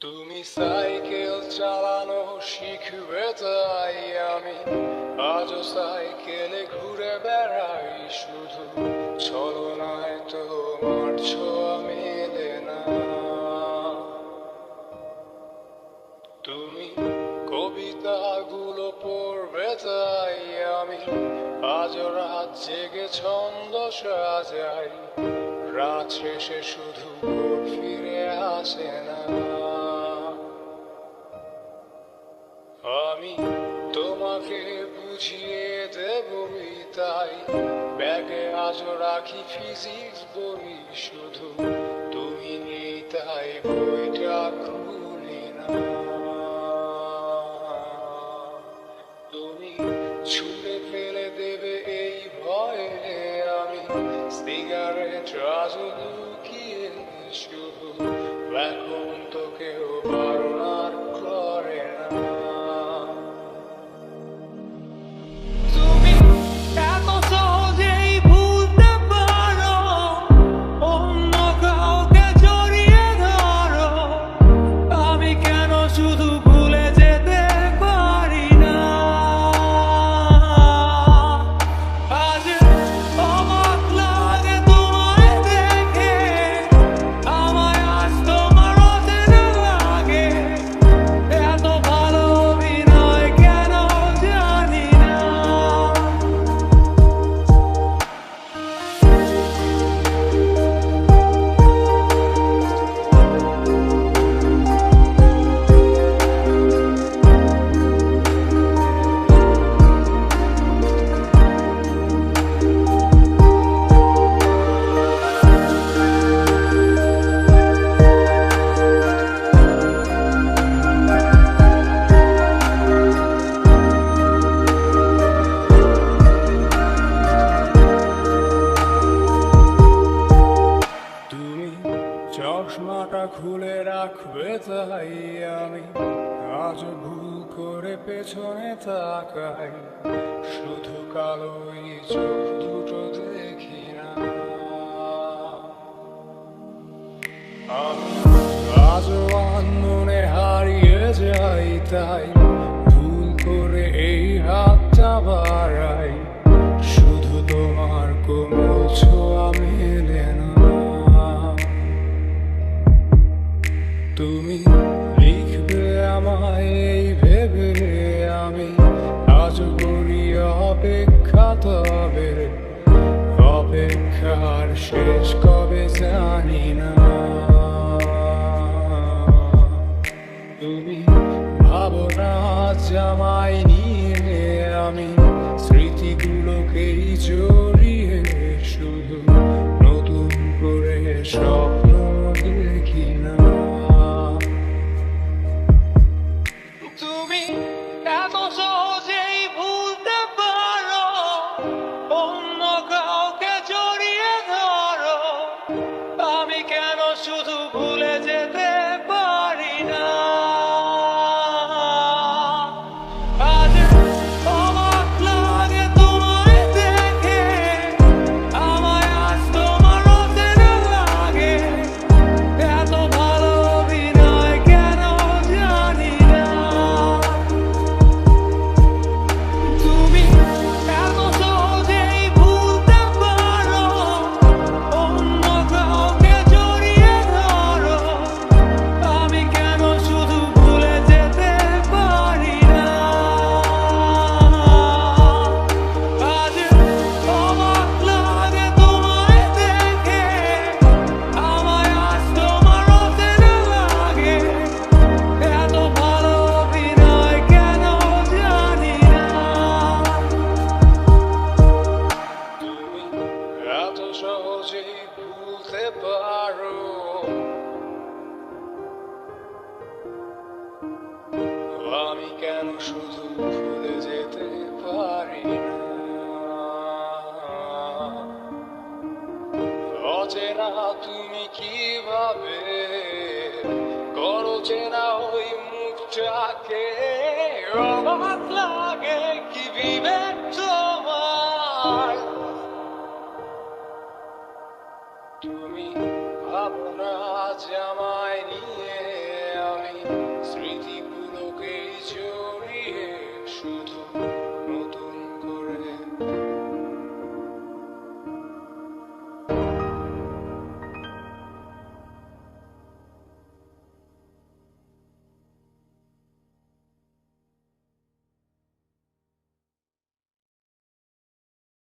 তুমি সাইকেল চালানো শিখবে তাই আমি। আজও সাইকেলে ঘুরে বেড়াই শুধু। ছলনায় তোমার ছোঁয়া মেলে না। তুমি কবিতাগুলো পড়বে তাই আমি। আজ রাত জেগে ছন্দ সাজাই। রাত শেষে শুধু ফিরে আসে না। আজও রাখি ফিজিক্স বই শুধু। তুমি নেই তাই বইটা খুলি না তুমি ছুঁড়ে ফেলে দেবে এই ভয়ে আমি। সিগারেট আজও লুকিয়ে শুধু। এখন চশমাটা খুলে রাখবে তাই আমি আজ ভুল করে পেছনে তাকাই। শুধু কালোই চোখ দুটো দেখি না। আমি আজও হারিয়ে যাই তাই ভুল করে এই হাতটা বাড়াই তবে অপেক্ষার শেষ কবে জানি না। তুমি ভাবনা জামাই নিয়ে আমি স্মৃতিগুলোকেই জড়িয়ে শুধু নতুন করে স্বপ্ন আমি কেন শুধু ভুলে যেতে পারি অচেনা তুমি কীভাবে? করো চেনা